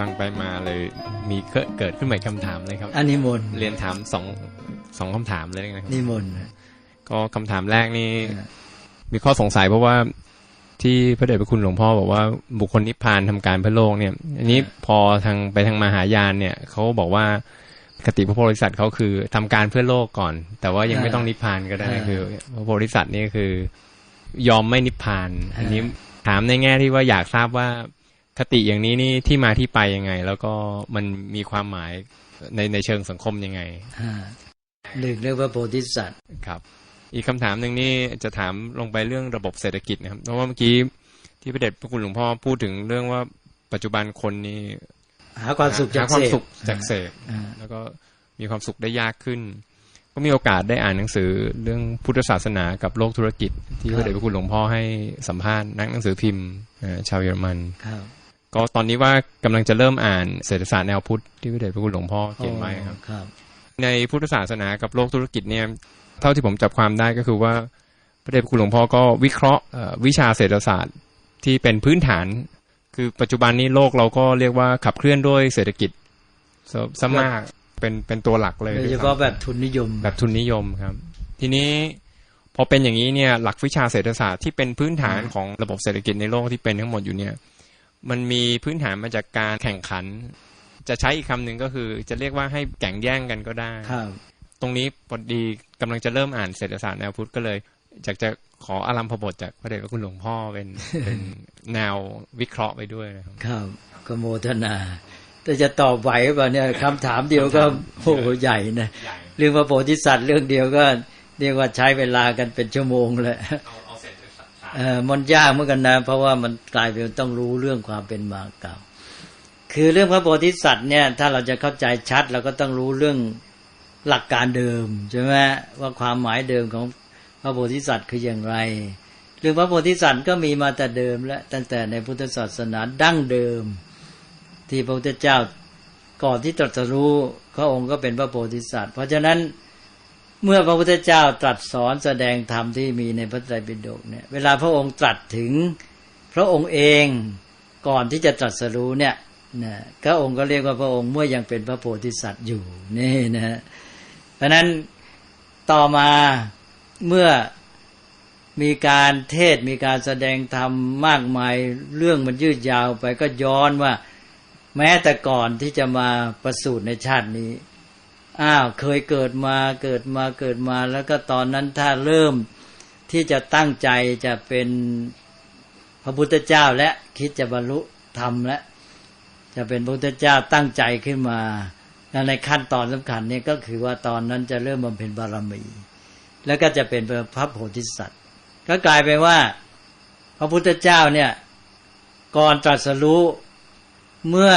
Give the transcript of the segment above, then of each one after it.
ฟังไปมาเลยมีเกิดเกิดขึ้นใหม่คำถามเลยครับอันนิมนต์เรียนถามสองสองคำถามเลยนะครับนิมนต์ก็คำถามแรกนี่เออมีข้อสงสัยเพราะว่าที่พระเดชพระคุณหลวงพ่อบอกว่าบุคคลนิพพานทำการเพื่อโลกเนี่ย อันนี้พอทางไปทางมหายานเนี่ยเขาบอกว่าคติพระโพธิสัตว์เขาคือทำการเพื่อโลกก่อน แต่ว่ายังไม่ต้องนิพพานก็ได้คือ พระโพธิสัตว์นี่คือยอมไม่นิพพาน อันนี้ถามในแง่ที่ว่าอยากทราบว่า คติอย่างนี้นี่ที่มาที่ไปยังไง แล้วก็มันมีความหมายในในเชิงสังคมยังไงอ่าหนึ่งเรียกว่าโพธิสัตว์ครับ อีกคำถามหนึ่งนี่จะถามลงไปเรื่องระบบเศรษฐกิจนะครับ เพราะว่าเมื่อกี้ที่พระเดชพระคุณหลวงพ่อพูดถึงเรื่องว่าปัจจุบันคนนี่หาความสุขจากหความเสพสุขจากเสพอ่าแล้วก็มีความสุขได้ยากขึ้น ก็มีโอกาสได้อ่านหนังสือเรื่องพุทธศาสนากับโลกธุรกิจ ที่พระเดชพระคุณหลวงพ่อให้สัมภาษณ์นักหนังสือพิมพ์เอ่อชาวเยอรมันครับ ก็ตอนนี้ว่ากำลังจะเริ่มอ่านเศรษฐศาสตร์แนวพุทธที่พระเดชพระคุณหลวงพ่อเขียนไว้ครับครับ ในพุทธศาสนากับโลกธุรกิจเนี่ย เท่าที่ผมจับความได้ก็คือว่าพระเดชพระคุณหลวงพ่อก็วิเคราะห์เอ่อวิชาเศรษฐศาสตร์ที่เป็นพื้นฐาน คือปัจจุบันนี้โลกเราก็เรียกว่าขับเคลื่อนด้วยเศรษฐกิจซะซะมากเป็นเป็นตัวหลักเลยโดยด้เฉวยซ้ำพาะแบบทุนนิยม แบบทุนนิยมครับ ทีนี้พอเป็นอย่างนี้เนี่ยหลักวิชาเศรษฐศาสตร์ที่เป็นพื้นฐานของระบบเศรษฐกิจในโลกที่เป็นทั้งหมดอยู่เนี่ย มันมีพื้นฐานมาจากการแข่งขัน จะใช้อีกคำหนึ่งก็คือ จะเรียกว่าให้แข่งแย่งกันก็ได้ครับตรงนี้พอดีกำลังจะเริ่มอ่านเศรษฐศาสตร์แนวพุทธก็เลยอยากจะขออารัมพบทจากพระเดชพระคุณหลวงพ่อเป็นเป็นแนววิเคราะห์ไปด้วยนะครับครับก็โมทนา แต่จะตอบไหวป่ะเนี่ยคำถามเดียวก็โอ้โหใหญ่นะเรื่องพระโพธิสัตว์เรื่องเดียวก็เรียกว่าใช้เวลากันเป็นชั่วโมงเลยเออ มันยากเหมือนกันนะ เพราะว่ามันกลายเป็นต้องรู้เรื่องความเป็นมาเก่า คือเรื่องพระโพธิสัตว์เนี่ย ถ้าเราจะเข้าใจชัดเราก็ต้องรู้เรื่องหลักการเดิมใช่ไหมว่าความหมายเดิมของพระโพธิสัตว์คืออย่างไรเรื่องพระโพธิสัตว์ก็มีมาแต่เดิมและตั้งแต่ในพุทธศาสนาดั้งเดิม ที่พระพุทธเจ้าก่อนที่ตรัสรู้พระองค์ก็เป็นพระโพธิสัตว์ เพราะฉะนั้น เมื่อพระพุทธเจ้าตรัสสอนแสดงธรรมที่มีในพระไตรปิฎกเนี่ย เวลาพระองค์ตรัสถึงพระองค์เองก่อนที่จะตรัสรู้เนี่ยนะพระองค์ก็เรียกว่าพระองค์เมื่อยังเป็นพระโพธิสัตว์อยู่นี่นะฮะเพราะนั้นต่อมาเมื่อมีการเทศมีการแสดงธรรมมากมายเรื่องมันยืดยาวไปก็ย้อนว่า แม้แต่ก่อนที่จะมาประสูติในชาตินี้ อ้าวเคยเกิดมาเกิดมาเกิดมา แล้วก็ตอนนั้นถ้าเริ่มที่จะตั้งใจจะเป็นพระพุทธเจ้าและคิดจะบรรลุธรรมและ จะเป็นพระพุทธเจ้าตั้งใจขึ้นมาแล้วในขั้นตอนสำคัญเนี่ยก็คือว่าตอนนั้นจะเริ่มบำเพ็ญบารมี แล้วก็จะเป็นพระโพธิสัตว์ ก็กลายเป็นว่า พระพุทธเจ้าเนี่ยก่อนตรัสรู้เมื่อ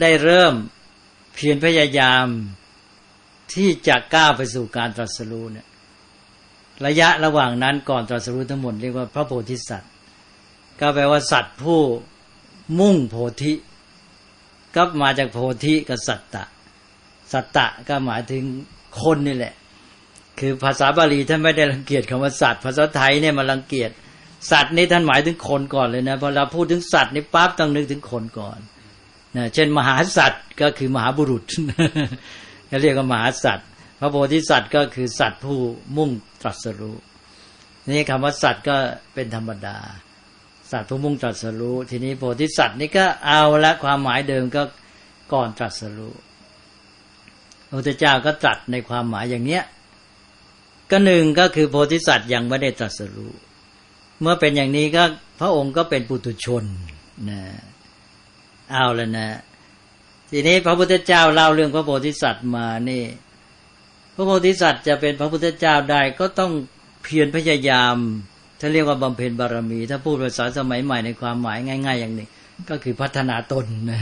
ได้เริ่มเพียรพยายาม ที่จะก้าวไปสู่การตรัสรู้เนี่ยระยะระหว่างนั้นก่อนตรัสรู้ทั้งหมดเรียกว่าพระโพธิสัตว์ ก็แปลว่าสัตว์ผู้มุ่งโพธิก็มาจากโพธิกับสัตตะ สัตตะก็หมายถึงคนนี่แหละ คือภาษาบาลีท่านไม่ได้รังเกียจคำว่าสัตว์ ภาษาไทยเนี่ยมารังเกียจสัตว์นี่ท่านหมายถึงคนก่อนเลยนะพอเราพูดถึงสัตว์นี่ปั๊บต้องนึกถึงคนก่อนนะเช่น มหาสัตว์ก็คือมหาบุรุษ เขาเรียกว่ามหาสัตว์พระโพธิสัตว์ก็คือสัตว์ผู้มุ่งตรัสรู้นี่คำว่าสัตว์ก็เป็นธรรมดา สัตว์ผู้มุ่งตรัสรู้ ทีนี้โพธิสัตว์นี่ก็เอาละความหมายเดิมก็ก่อนตรัสรู้พระพุทธเจ้าก็ตรัสในความหมายอย่างเนี้ยก็หนึ่งก็คือโพธิสัตว์ยังไม่ได้ตรัสรู้เมื่อเป็นอย่างนี้ก็พระองค์ก็เป็นปุถุชนนะเอาแล้วนะ ทีนี้พระพุทธเจ้าเล่าเรื่องพระโพธิสัตว์มานี่ พระโพธิสัตว์จะเป็นพระพุทธเจ้าได้ก็ต้องเพียรพยายามถ้าเรียกว่าบำเพ็ญบารมี ถ้าพูดภาษาสมัยใหม่ในความหมายง่าย ๆ อย่างนี้ก็คือพัฒนาตนนะ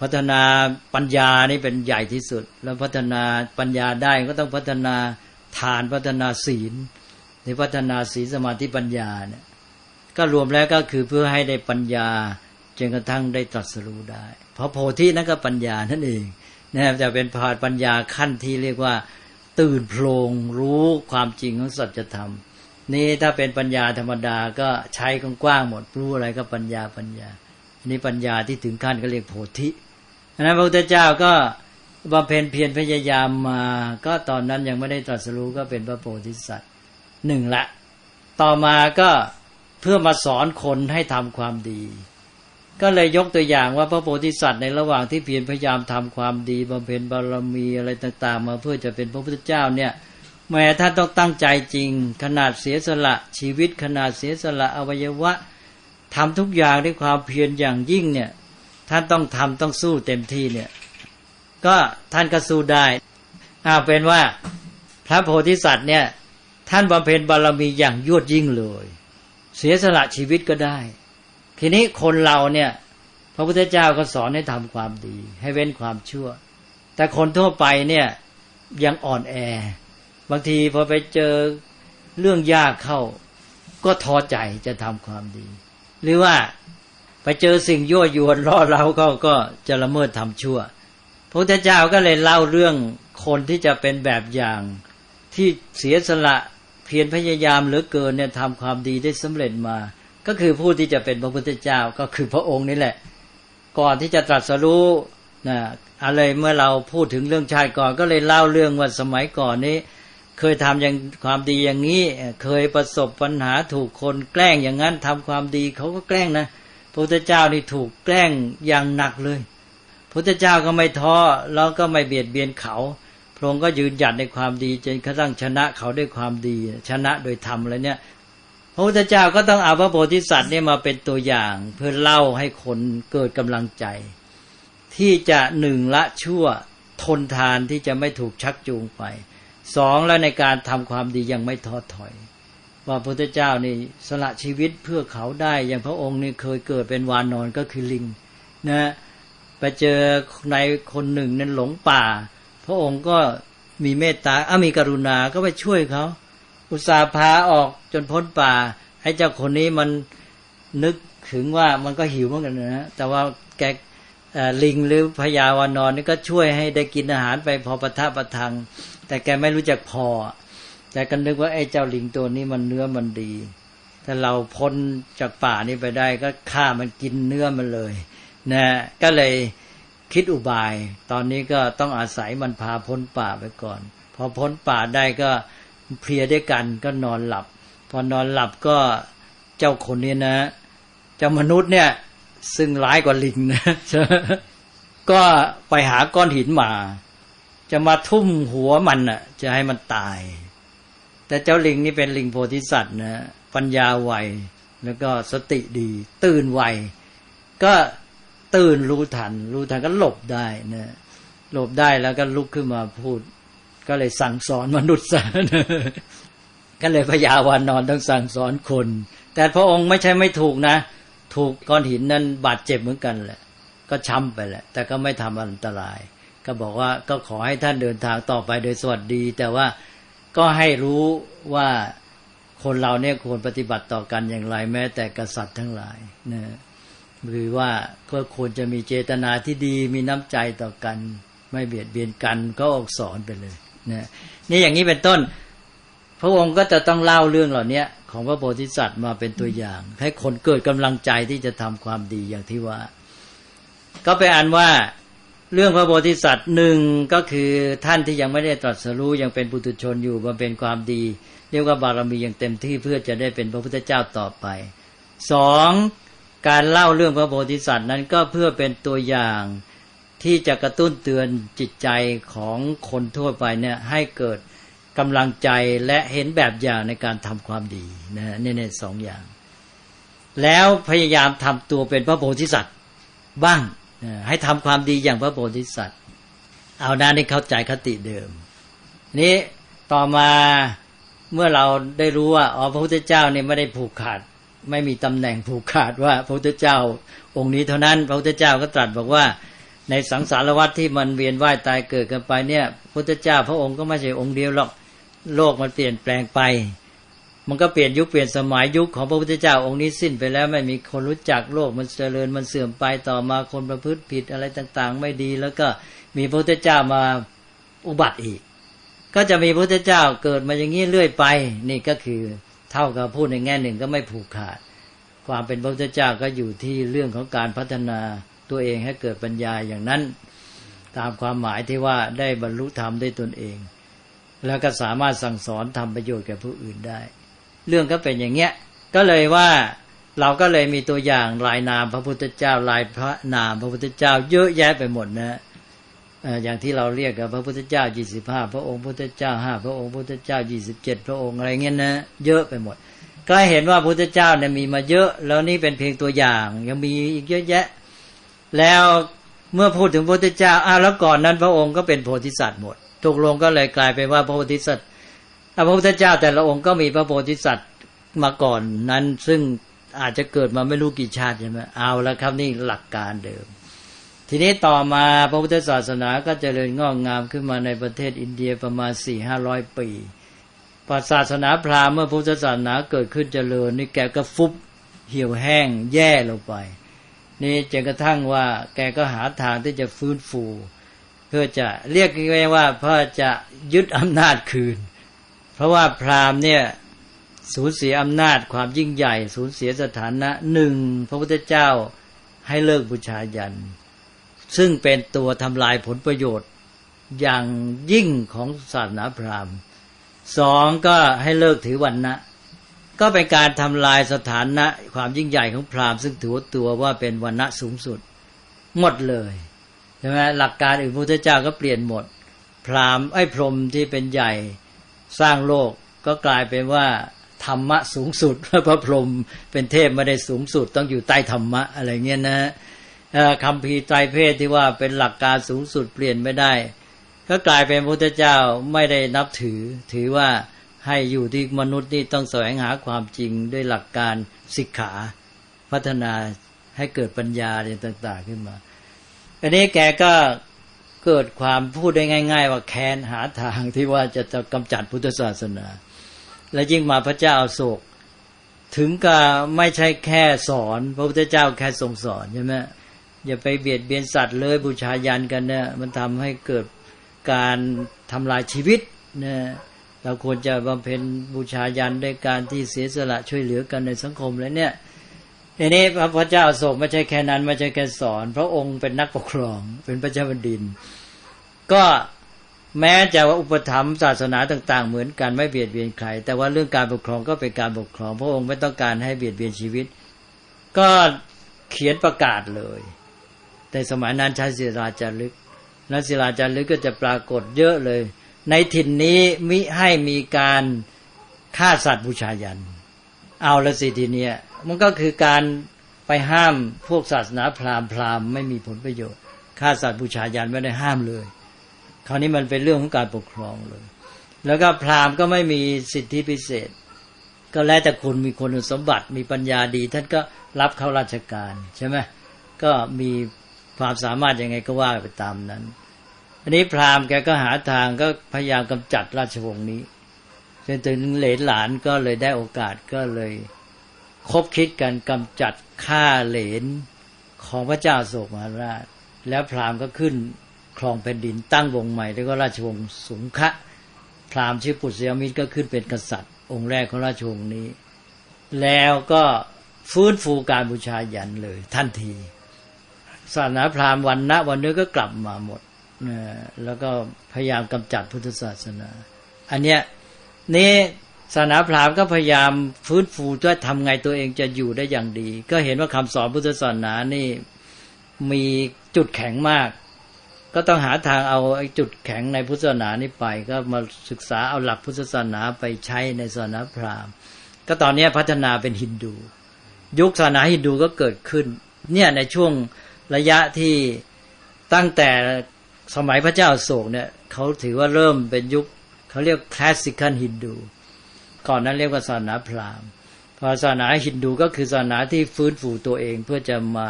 พัฒนาปัญญานี่เป็นใหญ่ที่สุด แล้วพัฒนาปัญญาได้ก็ต้องพัฒนาทานพัฒนาศีลในพัฒนาศีลสมาธิปัญญาเนี่ยก็รวมแล้วก็คือเพื่อให้ได้ปัญญา จนกระทั่งได้ตรัสรู้ได้ เพราะโพธินั่นก็ปัญญานั่นเองนะครับจะเป็นพาปัญญาขั้นที่เรียกว่า ตื่นโพลงรู้ความจริงของสัจธรรม นี่ถ้าเป็นปัญญาธรรมดาก็ใช้กว้างๆหมดรู้อะไรก็ปัญญาปัญญาอันนี้ปัญญาที่ถึงขั้นก็เรียกโพธิอันนั้นพระพุทธเจ้าก็บำเพ็ญเพียรพยายามมา ก็ตอนนั้นยังไม่ได้ตรัสรู้ก็เป็นพระโพธิสัตว์หนึ่งละ ต่อมาก็เพื่อมาสอนคนให้ทำความดี ก็เลยยกตัวอย่างว่าพระโพธิสัตว์ในระหว่างที่เพียรพยายามทำความดีบำเพ็ญบารมีอะไรต่าง ๆ มาเพื่อจะเป็นพระพุทธเจ้าเนี่ยแม้ท่านต้องตั้งใจจริง ขนาดเสียสละชีวิตขนาดเสียสละอวัยวะทำทุกอย่างด้วยความเพียรอย่างยิ่งเนี่ยท่านต้องทำต้องสู้เต็มที่เนี่ย ก็ท่านก็สู้ได้อาเป็นว่าพระโพธิสัตว์เนี่ย ท่านบำเพ็ญบารมีอย่างยวดยิ่งเลย เสียสละชีวิตก็ได้ ทีนี้คนเราเนี่ย พระพุทธเจ้าก็สอนให้ทำความดี ให้เว้นความชั่ว แต่คนทั่วไปเนี่ยยังอ่อนแอ บางทีพอไปเจอเรื่องยากเข้า ก็ท้อใจจะทำความดี หรือว่าไปเจอสิ่งยั่วยวนล่อเราก็ก็จะละเมิดทำชั่ว พระพุทธเจ้าก็เลยเล่าเรื่องคนที่จะเป็นแบบอย่างที่เสียสละเพียรพยายามเหลือเกินเนี่ยทำความดีได้สำเร็จมา ก็คือผู้ที่จะเป็นพระพุทธเจ้าก็คือพระองค์นี่แหละ ก่อนที่จะตรัสรู้นะอะไรเมื่อเราพูดถึงเรื่องชาติก่อน ก็เลยเล่าเรื่องว่าสมัยก่อนนี้ เคยทำอย่างความดีอย่างนี้ เคยประสบปัญหาถูกคนแกล้งอย่างนั้นทำความดีเขาก็แกล้งนะพระพุทธเจ้านี่ถูกแกล้งอย่างหนักเลยพระพุทธเจ้าก็ไม่ท้อแล้วก็ไม่เบียดเบียนเขาพระองค์ก็ยืนหยัดในความดีจนกระทั่งชนะเขาด้วยความดี ชนะโดยธรรมอะไรเนี่ย พระพุทธเจ้าก็ต้องเอาพระโพธิสัตว์เนี่ยมาเป็นตัวอย่าง เพื่อเล่าให้คนเกิดกำลังใจ ที่จะหนึ่งละชั่วทนทานที่จะไม่ถูกชักจูงไปสองแล้วในการทำความดียังไม่ท้อถอย ว่าพระพุทธเจ้านี่สละชีวิตเพื่อเขาได้อย่างพระองค์นี่เคยเกิดเป็นวานนอนก็คือลิงนะไปเจอในคนหนึ่งนั้นหลงป่า พระองค์ก็มีเมตตาอามีกรุณาก็ไปช่วยเขา อุตส่าห์พาออกจนพ้นป่าให้เจ้าคนนี้มันนึกถึงว่ามันก็หิวเหมือนกันนะแต่ว่าแกลิงหรือพญาวานอนนี่ก็ช่วยให้ได้กินอาหารไปพอประทับประทัง แต่แกไม่รู้จักพอ แต่ก็นึกว่าไอ้เจ้าลิงตัวนี้มันเนื้อมันดี ถ้าเราพ้นจากป่านี้ไปได้ก็ฆ่ามันกินเนื้อมันเลยนะก็เลยคิดอุบาย ตอนนี้ก็ต้องอาศัยมันพาพ้นป่าไปก่อน พอพ้นป่าได้ก็ เพลียด้วยกันก็นอนหลับ พอนอนหลับก็เจ้าคนนี้นะ เจ้ามนุษย์เนี่ย ซึ่งร้ายกว่าลิงนะก็ไปหาก้อนหินมา จะมาทุ่มหัวมันน่ะ จะให้มันตาย แต่เจ้าลิงนี่เป็นลิงโพธิสัตว์นะปัญญาไวแล้วก็สติดี ตื่นไวก็ตื่นรู้ทัน รู้ทันก็หลบได้นะหลบได้แล้วก็ลุกขึ้นมาพูด ก็เลยสั่งสอนมนุษย์ซะก็เลยพยาวานอนต้องสั่งสอนคน แต่พระองค์ไม่ใช่ไม่ถูกนะ ถูกก้อนหินนั้นบาดเจ็บเหมือนกันแหละ ก็ช้ำไปแหละ แต่ก็ไม่ทำอันตราย ก็บอกว่าก็ขอให้ท่านเดินทางต่อไปโดยสวัสดี แต่ว่าก็ให้รู้ว่าคนเราเนี่ยควรปฏิบัติต่อกันอย่างไรแม้ แต่กษัตริย์ทั้งหลายนะหรือว่าก็ควรจะมีเจตนาที่ดีมีน้ำใจต่อกัน ไม่เบียดเบียนกันก็ออกสอนไปเลย นะนี่อย่างนี้เป็นต้น พระองค์ก็จะต้องเล่าเรื่องเหล่านี้ของพระโพธิสัตว์มาเป็นตัวอย่าง ให้คนเกิดกำลังใจที่จะทำความดีอย่างที่ว่า ก็ไปอ่านว่าเรื่องพระโพธิสัตว์หนึ่งก็คือท่านที่ยังไม่ได้ตรัสรู้ยังเป็นปุถุชนอยู่มาเป็นความดี เรียกว่าบารมีอย่างเต็มที่เพื่อจะได้เป็นพระพุทธเจ้าต่อไปสองการเล่าเรื่องพระโพธิสัตว์นั้นก็เพื่อเป็นตัวอย่าง ที่จะกระตุ้นเตือนจิตใจของคนทั่วไปเนี่ยให้เกิดกำลังใจและเห็นแบบอย่างในการทำความดีนะนี่ในสองอย่าง แล้วพยายามทำตัวเป็นพระโพธิสัตว์บ้างให้ทำความดีอย่างพระโพธิสัตว์ เอาหน้านี้เข้าใจคติเดิม นี้ต่อมาเมื่อเราได้รู้ว่าอ๋อพระพุทธเจ้าเนี่ยไม่ได้ผูกขาด ไม่มีตำแหน่งผูกขาดว่าพระพุทธเจ้าองค์นี้เท่านั้น พระพุทธเจ้าก็ตรัสบอกว่า ในสังสารวัฏที่มันเวียนว่ายตายเกิดกันไปเนี่ยพุทธเจ้าพระองค์ก็ไม่ใช่องค์เดียวหรอกโลกมันเปลี่ยนแปลงไป มันก็เปลี่ยนยุคเปลี่ยนสมัยยุคของพระพุทธเจ้าองค์นี้สิ้นไปแล้วไม่มีคนรู้จักโลกมันเจริญมันเสื่อมไปต่อมาคนประพฤติผิดอะไรต่าง ๆ ไม่ดีแล้วก็มีพระพุทธเจ้ามาอุบัติอีก ก็จะมีพระพุทธเจ้าเกิดมาอย่างนี้เรื่อยไป นี่ก็คือเท่ากับพูดในแง่หนึ่งก็ไม่ผูกขาด ความเป็นพระพุทธเจ้าก็อยู่ที่เรื่องของการพัฒนา ตัวเองให้เกิดปัญญาอย่างนั้น ตามความหมายที่ว่าได้บรรลุธรรมได้ตนเอง แล้วก็สามารถสั่งสอนทำประโยชน์แก่ผู้อื่นได้ เรื่องก็เป็นอย่างเงี้ยก็เลยว่าเราก็เลยมีตัวอย่างลายนามพระพุทธเจ้าลายพระนามพระพุทธเจ้า เยอะแยะไปหมดนะอย่างที่เราเรียกกับพระพุทธเจ้ายี่สิบห้าพระองค์พุทธเจ้าห้าพระองค์พุทธเจ้ายี่สิบเจ็ดพระองค์อะไรเงี้ยนะเยอะไปหมดก็เห็นว่าพุทธเจ้าเนี่ยมีมาเยอะ แล้วนี่เป็นเพียงตัวอย่างยังมีอีกเยอะแยะ แล้วเมื่อพูดถึงพระพุทธเจ้าอ้าวแล้วก่อนนั้นพระองค์ก็เป็นโพธิสัตว์หมดตกลงก็เลยกลายเป็นว่าพระโพธิสัตว์พระพุทธเจ้าแต่ละองค์ก็มีพระโพธิสัตว์มาก่อนนั้น ซึ่งอาจจะเกิดมาไม่รู้กี่ชาติใช่ไหมเอาแล้วครับนี่หลักการเดิม ทีนี้ต่อมาพระพุทธศาสนาก็เจริญงอกงามขึ้นมาในประเทศอินเดียประมาณสี่ห้าร้อยปีศาสนาพราหมณ์เมื่อพุทธศาสนาเกิดขึ้นเจริญนี่แกก็ฟุบเหี่ยวแห้งแย่ลงไป นี่จนกระทั่งว่า แกก็หาทางที่จะฟื้นฟู เพื่อจะเรียกง่ายว่าเพื่อจะยึดอำนาจคืน เพราะว่าพราหมณ์เนี่ยสูญเสียอำนาจความยิ่งใหญ่ สูญเสียสถานะหนึ่งพระพุทธเจ้าให้เลิกบูชายัน ซึ่งเป็นตัวทำลายผลประโยชน์อย่างยิ่งของศาสนาพราหมณ์สองก็ให้เลิกถือวันนะ ก็เป็นการทำลายสถานะความยิ่งใหญ่ของพราหมณ์ซึ่งถือตัวว่าเป็นวันณะสูงสุด หมดเลยใช่ไหมหลักการอื่นพระพุทธเจ้าก็เปลี่ยนหมด พราหมณ์ไอ้พรหมที่เป็นใหญ่สร้างโลกก็กลายเป็นว่าธรรมะสูงสุดพระพรหมเป็นเทพไม่ได้สูงสุด ต้องอยู่ใต้ธรรมะอะไรเงี้ยนะคำพีไตรเพศที่ว่าเป็นหลักการสูงสุดเปลี่ยนไม่ได้ ก็กลายเป็นพระพุทธเจ้าไม่ได้นับถือถือว่า ให้อยู่ที่มนุษย์นี่ต้องแสวงหาความจริงด้วยหลักการศิกขาพัฒนาให้เกิดปัญญาอะไรต่าง ๆ ขึ้นมา อันนี้แกก็เกิดความพูดได้ง่าย ๆ ว่าแค้นหาทางที่ว่าจะจะกำจัดพุทธศาสนา และยิ่งมาพระเจ้าโศก ถึงกับไม่ใช่แค่สอน พระพุทธเจ้าแค่ทรงสอนใช่ไหมอย่าไปเบียดเบียนสัตว์เลยบูชายันกันเนี่ยมันทำให้เกิดการทำลายชีวิตเนี่ย เราควรจะบำเพ็ญบูชายันด้วยการที่เสียสละช่วยเหลือกันในสังคมแล้วเนี่ยทีนี้พระพุทธเจ้าโศกไม่ใช่แค่นั้นไม่ใช่แค่สอน พระองค์เป็นนักปกครองเป็นพระเจ้าแผ่นดิน ก็แม้จะว่าอุปถัมภ์ศาสนาต่าง ๆ เหมือนกันไม่เบียดเบียนใคร แต่ว่าเรื่องการปกครองก็เป็นการปกครอง พระองค์ไม่ต้องการให้เบียดเบียนชีวิต ก็เขียนประกาศเลย แต่สมัยนั้นใช้ศิลาจารึกนั้นศิลาจารึกก็จะปรากฏเยอะเลย ในถิ่นนี้มิให้มีการฆ่าสัตว์บูชายัน เอาละสิทีเนี้ยมันก็คือการไปห้ามพวกศาสนาพราหมณ์พราหมณ์ไม่มีผลประโยชน์ฆ่าสัตว์บูชายันไม่ได้ห้ามเลย คราวนี้มันเป็นเรื่องของการปกครองเลย แล้วก็พราหมณ์ก็ไม่มีสิทธิพิเศษ ก็แล้วแต่คุณมีคนสมบัติมีปัญญาดี ท่านก็รับเข้าราชการใช่ไหมก็มีความสามารถยังไงก็ว่าไปตามนั้น อันนี้พราหมณ์แกก็หาทางก็พยายามกำจัดราชวงศ์นี้จนถึงเหลนหลานก็เลยได้โอกาสก็เลยคบคิดกันกำจัดฆ่าเหลนของพระเจ้าโศกมหาราช แล้วพราหมณ์ก็ขึ้นครองแผ่นดินตั้งวงใหม่แล้วก็ราชวงศ์สุงคะพราหมณ์ชื่อปุษยมิตรก็ขึ้นเป็นกษัตริย์ องค์แรกของราชวงศ์นี้ แล้วก็ฟื้นฟูการบูชายันเลยทันทีศาสนาพราหมณ์วันณะวันนี้ก็กลับมาหมด แล้วก็พยายามกำจัดพุทธศาสนา อันเนี้ยนี่ศาสนาพราหมณ์ก็พยายามฟื้นฟูว่าทำไงตัวเองจะอยู่ได้อย่างดี ก็เห็นว่าคำสอนพุทธศาสนานี่มีจุดแข็งมาก ก็ต้องหาทางเอาไอ้จุดแข็งในพุทธศาสนานี้ไป ก็มาศึกษาเอาหลักพุทธศาสนาไปใช้ในศาสนาพราหมณ์ ก็ตอนนี้พัฒนาเป็นฮินดู ยุคศาสนาฮินดูก็เกิดขึ้น เนี่ยในช่วงระยะที่ตั้งแต่ สมัยพระเจ้าโศกเนี่ยเขาถือว่าเริ่มเป็นยุคเขาเรียกคลาสสิคันฮินดู ก่อนนั้นเรียกว่าศาสนาพราหมณ์พอศาสนาฮินดูก็คือศาสนาที่ฟื้นฟูตัวเองเพื่อจะมา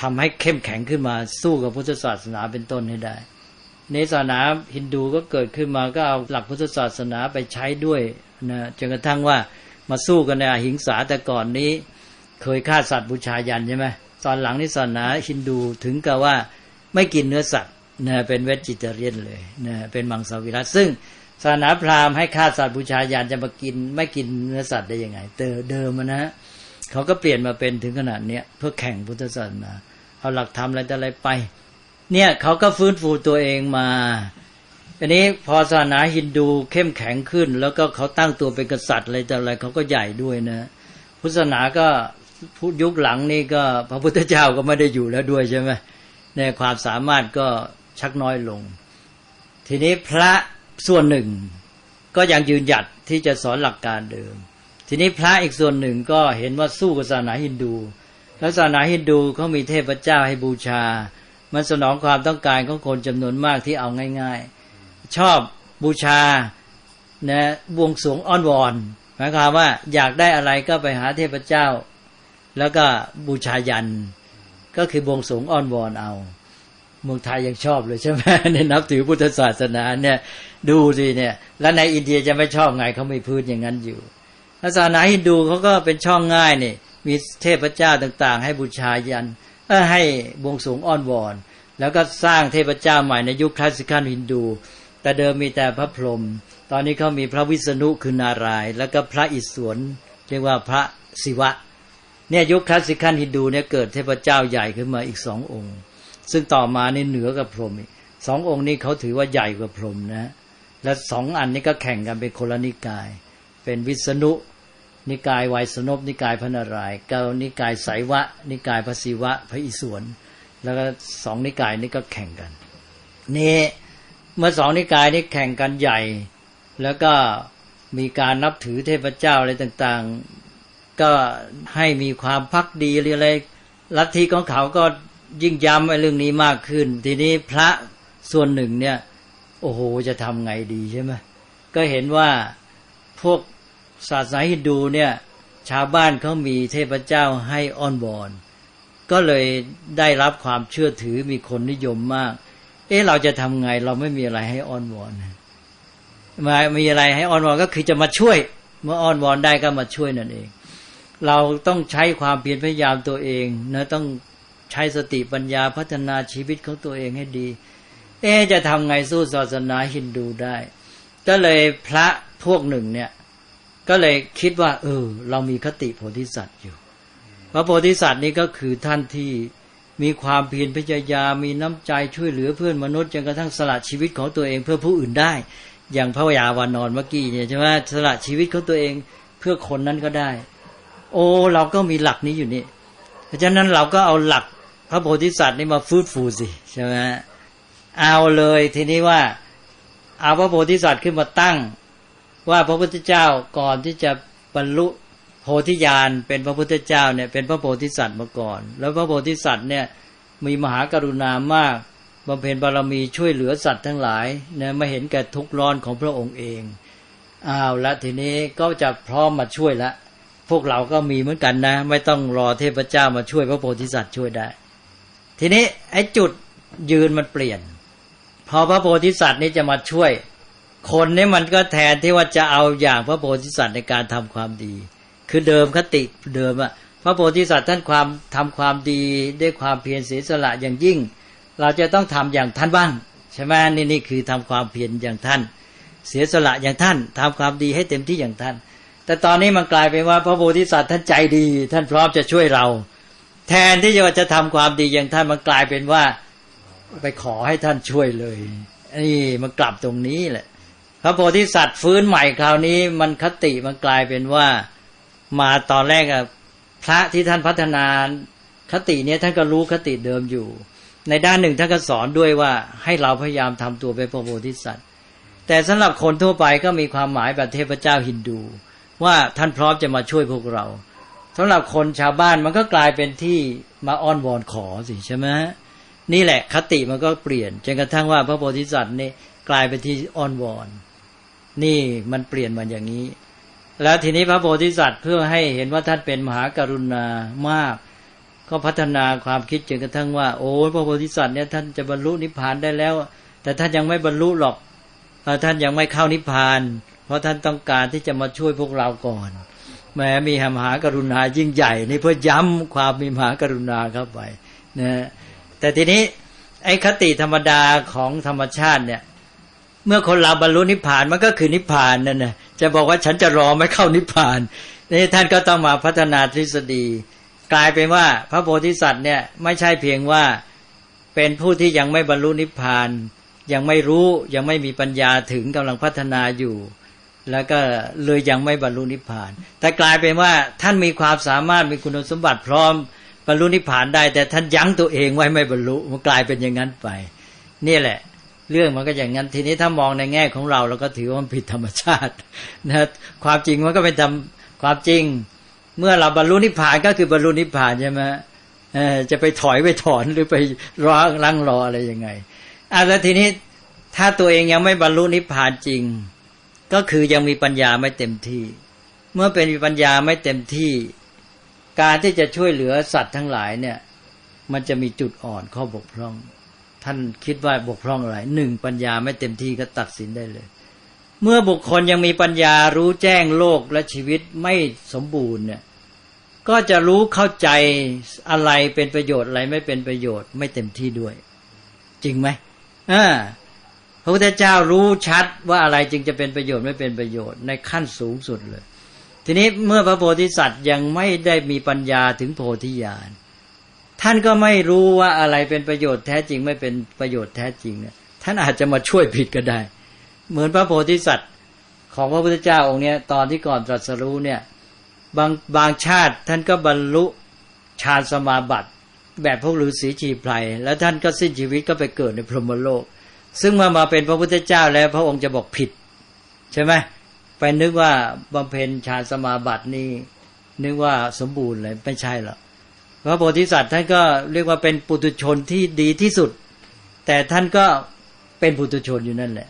ทำให้เข้มแข็งขึ้นมาสู้กับพุทธศาสนาเป็นต้นให้ได้ ในศาสนาฮินดูก็เกิดขึ้นมาก็เอาหลักพุทธศาสนาไปใช้ด้วยนะจนกระทั่งว่ามาสู้กันในอหิงสาแต่ก่อนนี้ เคยฆ่าสัตว์บูชายันใช่ไหมตอนหลังนี้ศาสนาฮินดูถึงกับว่าไม่กินเนื้อสัตว์ นะเป็นเวจิเตเรียนเลยนะเป็นมังสวิรัตซึ่งศาสนาพราหมณ์ให้ฆ่าสัตว์บูชายันจะมากินไม่กินเนื้อสัตว์ได้ยังไงเตอเดิมนะเขาก็เปลี่ยนมาเป็นถึงขนาดเนี้ยเพื่อแข่งพุทธศาสนาเอาหลักธรรมอะไรแต่อะไรไป เนี่ยเขาก็ฟื้นฟูตัวเองมาอันนี้พอศาสนาฮินดูเข้มแข็งขึ้น แล้วก็เขาตั้งตัวเป็นกษัตริย์อะไรแต่อะไรเขาก็ใหญ่ด้วยนะพุทธศาสนาก็พุทธยุคหลังนี่ก็พระพุทธเจ้าก็ไม่ได้อยู่แล้วด้วยใช่ไหมในความสามารถก็ ชักน้อยลง ทีนี้พระส่วนหนึ่งก็ยังยืนหยัดที่จะสอนหลักการเดิม ทีนี้พระอีกส่วนหนึ่งก็เห็นว่าสู้กับศาสนาฮินดู แล้วศาสนาฮินดูเขามีเทพเจ้าให้บูชา มันสนองความต้องการของคนจำนวนมากที่เอาง่าย ๆ ชอบบูชานะบวงสรวงอ้อนวอนหมายความว่าอยากได้อะไรก็ไปหาเทพเจ้า แล้วก็บูชายันก็คือบวงสรวงอ้อนวอนเอา เมืองไทยยังชอบเลยใช่ไหมในนับถือพุทธศาสนาเนี่ย ดูสิเนี่ย แล้วในอินเดียจะไม่ชอบไงเขาไม่พื้นอย่างนั้นอยู่ศาสนาฮินดูเขาก็เป็นช่องง่ายนี่มีเทพเจ้าต่างๆ ให้บูชายันให้บวงสรวงอ้อนวอน แล้วก็สร้างเทพเจ้าใหม่ในยุคคลาสสิคันฮินดู แต่เดิมมีแต่พระพรหมตอนนี้เขามีพระวิษณุคือนารายแล้วก็พระอิศวรเรียกว่าพระศิวะ เนี่ยยุคคลาสสิคันฮินดูเนี่ยเกิดเทพเจ้าใหญ่ขึ้นมาอีกสององค์ ซึ่งต่อมานี่เหนือกับพรหมสององค์นี้เขาถือว่าใหญ่กว่าพรหมนะ และสองอันนี้ก็แข่งกันเป็นคนละนิกาย เป็นวิษณุ นิกายไวยสนบนิกายพระนารายณ์กับนิกายไสยวะ นิกายพระศิวะ พระอิศวรแล้วก็สองนิกายนี้ก็แข่งกันนี่เมื่อสองนิกายนี้แข่งกันใหญ่ แล้วก็มีการนับถือเทพเจ้าอะไรต่างๆ ก็ให้มีความพักดีอะไรลัทธิของเขาก็ ยิ่งย้ำไอ้เรื่องนี้มากขึ้น ทีนี้พระส่วนหนึ่งเนี่ย โอ้โหจะทำไงดีใช่ไหมก็เห็นว่าพวกศาสนาฮินดูเนี่ยชาวบ้านเขามีเทพเจ้าให้อ้อนวอนก็เลยได้รับความเชื่อถือมีคนนิยมมาก เอ๊ะเราจะทำไง เราไม่มีอะไรให้อ้อนวอนมามีอะไรให้อ้อนวอนก็คือจะมาช่วย เมื่ออ้อนวอนได้ก็มาช่วยนั่นเอง เราต้องใช้ความเพียรพยายามตัวเองนะต้อง ใช้สติปัญญาพัฒนาชีวิตของตัวเองให้ดี เอ๊จะทำไงสู้ศาสนาฮินดูได้ ก็เลยพระพวกหนึ่งเนี่ย ก็เลยคิดว่า เออ เรามีคติโพธิสัตว์อยู่พระโพธิสัตว์นี่ก็คือท่านที่มีความเพียรพยายามมีน้ำใจช่วยเหลือเพื่อนมนุษย์จนกระทั่งสละชีวิตของตัวเองเพื่อผู้อื่นได้ อย่างพระยาวานอนเมื่อกี้เนี่ยใช่ไหมสละชีวิตของตัวเองเพื่อคนนั้นก็ได้ โอ้เราก็มีหลักนี้อยู่นี่เพราะฉะนั้นเราก็เอาหลัก พระโพธิสัตว์นี่มาฟื้นฟูสิใช่ไหมเอาเลยทีนี้ว่า เอาพระโพธิสัตว์ขึ้นมาตั้ง ว่าพระพุทธเจ้าก่อนที่จะบรรลุโพธิญาณเป็นพระพุทธเจ้าเนี่ยเป็นพระโพธิสัตว์มาก่อน แล้วพระโพธิสัตว์เนี่ยมีมหากรุณามากบำเพ็ญบารมีช่วยเหลือสัตว์ทั้งหลายเนี่ยมาเห็นแก่ทุกข์ร้อนของพระองค์เองอ้าวแล้วทีนี้ก็จะพร้อมมาช่วยละ พวกเราก็มีเหมือนกันนะ ไม่ต้องรอเทพเจ้ามาช่วยพระโพธิสัตว์ช่วยได้ ทีนี้ไอ้จุดยืนมันเปลี่ยน พอพระโพธิสัตว์นี่จะมาช่วย คนนี่มันก็แทนที่ว่าจะเอาอย่างพระโพธิสัตว์ในการทำความดี คือเดิมคติเดิมอะพระโพธิสัตว์ท่านความทำความดีด้วยความเพียรเสียสละอย่างยิ่ง เราจะต้องทำอย่างท่านบ้างใช่ไหมนี่นี่คือทำความเพียรอย่างท่าน เสียสละอย่างท่านทำความดีให้เต็มที่อย่างท่าน แต่ตอนนี้มันกลายเป็นว่าพระโพธิสัตว์ท่านใจดี ท่านพร้อมจะช่วยเรา แทนที่จะจะทำความดีอย่างท่านมันกลายเป็นว่า ไปขอให้ท่านช่วยเลยนี่มันกลับตรงนี้แหละ พระโพธิสัตว์ฟื้นใหม่คราวนี้ มันคติมันกลายเป็นว่า มาตอนแรกอะพระที่ท่านพัฒนาคติเนี้ยท่านก็รู้คติเดิมอยู่ ในด้านหนึ่งท่านก็สอนด้วยว่าให้เราพยายามทำตัวเป็นพระโพธิสัตว์ แต่สำหรับคนทั่วไปก็มีความหมายแบบเทพเจ้าฮินดู ว่าท่านพร้อมจะมาช่วยพวกเรา สำหรับคนชาวบ้านมันก็กลายเป็นที่มาอ้อนวอนขอสิใช่ไหมนี่แหละคติมันก็เปลี่ยนจนกระทั่งว่าพระโพธิสัตว์นี่กลายเป็นที่อ้อนวอน นี่มันเปลี่ยนมาอย่างนี้ แล้วทีนี้พระโพธิสัตว์เพื่อให้เห็นว่าท่านเป็นมหากรุณามาก ก็พัฒนาความคิดจนกระทั่งว่า โอ้พระโพธิสัตว์เนี่ยท่านจะบรรลุนิพพานได้แล้ว แต่ท่านยังไม่บรรลุหรอกท่านยังไม่เข้านิพพาน เพราะท่านต้องการที่จะมาช่วยพวกเราก่อน แม้มีมหากรุณายิ่งใหญ่นี่เพื่อย้ำความมีมหากรุณาเข้าไปนะแต่ทีนี้ไอ้คติธรรมดาของธรรมชาติเนี่ย เมื่อคนเราบรรลุนิพพานมันก็คือนิพพานนั่นนะจะบอกว่าฉันจะรอไม่เข้านิพพานนี่ท่านก็ต้องมาพัฒนาทฤษฎี กลายเป็นว่าพระโพธิสัตว์เนี่ยไม่ใช่เพียงว่าเป็นผู้ที่ยังไม่บรรลุนิพพาน ยังไม่รู้ยังไม่มีปัญญาถึงกำลังพัฒนาอยู่ แล้วก็เลยยังไม่บรรลุนิพพาน แต่กลายเป็นว่าท่านมีความสามารถมีคุณสมบัติพร้อมบรรลุนิพพานได้ แต่ท่านยั้งตัวเองไว้ไม่บรรลุมันกลายเป็นอย่างนั้นไป นี่แหละ เรื่องมันก็อย่างนั้นทีนี้ถ้ามองในแง่ของเราเราก็ถือว่ามันผิดธรรมชาตินะความจริงมันก็เป็นธรรมความจริง เมื่อเราบรรลุนิพพานก็คือบรรลุนิพพานใช่ไหมเออจะไปถอยไปถอนหรือไปรอลังรออะไรยังไงอะแล้วทีนี้ถ้าตัวเองยังไม่บรรลุนิพพานจริง ก็คือยังมีปัญญาไม่เต็มที่ เมื่อเป็นมีปัญญาไม่เต็มที่ การที่จะช่วยเหลือสัตว์ทั้งหลายเนี่ย มันจะมีจุดอ่อนข้อบกพร่อง ท่านคิดว่าบกพร่องอะไรหนึ่งปัญญาไม่เต็มที่ก็ตัดสินได้เลย เมื่อบุคคลยังมีปัญญารู้แจ้งโลกและชีวิตไม่สมบูรณ์เนี่ยก็จะรู้เข้าใจอะไรเป็นประโยชน์อะไรไม่เป็นประโยชน์ไม่เต็มที่ด้วย จริงไหมอ่า พระพุทธเจ้ารู้ชัดว่าอะไรจึงจะเป็นประโยชน์ไม่เป็นประโยชน์ในขั้นสูงสุดเลย ทีนี้เมื่อพระโพธิสัตว์ยังไม่ได้มีปัญญาถึงโพธิญาณท่านก็ไม่รู้ว่าอะไรเป็นประโยชน์แท้จริงไม่เป็นประโยชน์แท้จริงเนี่ยท่านอาจจะมาช่วยผิดก็ได้ เหมือนพระโพธิสัตว์ของพระพุทธเจ้าองค์เนี้ยตอนที่ก่อนตรัสรู้เนี่ยบางบางชาติท่านก็บรรลุฌานสมาบัติ แบบพวกฤาษีชีไพรแล้วท่านก็สิ้นชีวิตก็ไปเกิดในพรหมโลก ซึ่งเมื่อมาเป็นพระพุทธเจ้าแล้ว พระองค์จะบอกผิด ใช่ไหมไปนึกว่าบำเพ็ญฌานสมาบัตินี่นึกว่าสมบูรณ์เลยไม่ใช่หรอกพระโพธิสัตว์ท่านก็เรียกว่าเป็นปุถุชนที่ดีที่สุด แต่ท่านก็เป็นปุถุชนอยู่นั่นแหละ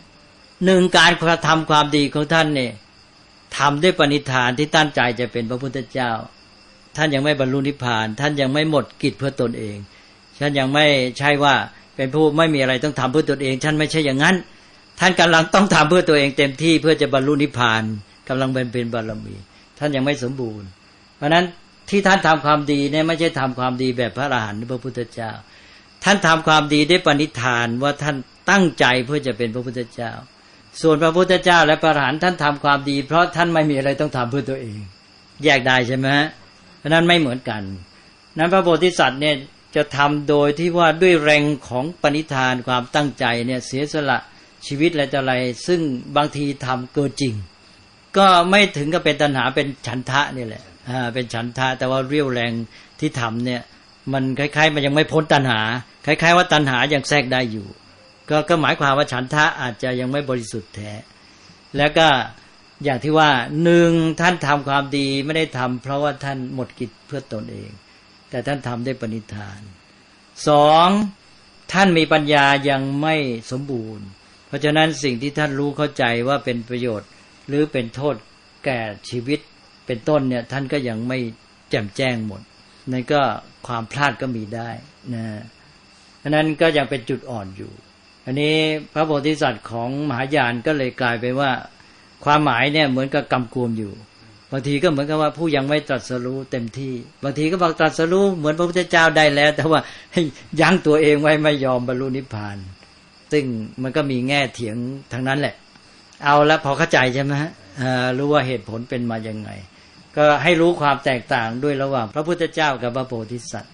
หนึ่งการกระทำความดีของท่านเนี่ยทำด้วยปณิธานที่ตั้งใจจะเป็นพระพุทธเจ้า ท่านยังไม่บรรลุนิพพาน ท่านยังไม่หมดกิจเพื่อตนเองท่านยังไม่ใช่ว่า เป็นผู้ไม่มีอะไรต้องทำเพื่อตนเองท่านไม่ใช่อย่างนั้น ท่านกำลังต้องทำเพื่อตัวเองเต็มที่เพื่อจะบรรลุนิพพานกำลังเป็นเป็นบารมี ท่านยังไม่สมบูรณ์ เพราะฉะนั้นที่ท่านทำความดีเนี่ยไม่ใช่ทำความดีแบบพระอรหันต์หรือพระพุทธเจ้า ท่านทำความดีด้วยปณิธานว่าท่านตั้งใจเพื่อจะเป็นพระพุทธเจ้า ส่วนพระพุทธเจ้าและพระอรหันต์ท่านทำความดี เพราะท่านไม่มีอะไรต้องทำเพื่อตัวเอง แยกได้ใช่ไหมเพราะนั้นไม่เหมือนกัน นั้นพระโพธิสัตว์เนี่ย จะทำโดยที่ว่าด้วยแรงของปณิธานความตั้งใจเนี่ยเสียสละชีวิตอะไรต่ออะไร ซึ่งบางทีทำเกินจริง ก็ไม่ถึงกับเป็นตัณหาเป็นฉันทะนี่แหละอ่าเป็นฉันทะแต่ว่าเรียวแรงที่ทำเนี่ยมันคล้ายๆ มันยังไม่พ้นตัณหา คล้ายๆ ว่าตัณหายังแทรกได้อยู่ ก็ก็หมายความว่าฉันทะอาจจะยังไม่บริสุทธิ์แท้แล้วก็อย่างที่ว่าหนึ่งท่านทำความดีไม่ได้ทำเพราะว่าท่านหมดกิจเพื่อตนเอง แต่ท่านทำได้ปณิธานสองท่านมีปัญญายังไม่สมบูรณ์ เพราะฉะนั้นสิ่งที่ท่านรู้เข้าใจว่าเป็นประโยชน์ หรือเป็นโทษแก่ชีวิตเป็นต้นเนี่ยท่านก็ยังไม่แจ่มแจ้งหมดนั่นก็ความพลาดก็มีได้นะเพราะนั้นก็ยังเป็นจุดอ่อนอยู่ อันนี้พระโพธิสัตว์ของมหายานก็เลยกลายไปว่า ความหมายเนี่ยเหมือนกับกำกวมอยู่ บางทีก็เหมือนกับว่าผู้ยังไม่ตรัสรู้เต็มที่ บางทีก็บอกตรัสรู้เหมือนพระพุทธเจ้าได้แล้ว แต่ว่ายั้งตัวเองไว้ไม่ยอมบรรลุนิพพาน ซึ่งมันก็มีแง่เถียงทางนั้นแหละ เอาละพอเข้าใจใช่ไหมฮะรู้ว่าเหตุผลเป็นมาอย่างไง ก็ให้รู้ความแตกต่างด้วยระหว่าง พระพุทธเจ้ากับพระโพธิสัตว์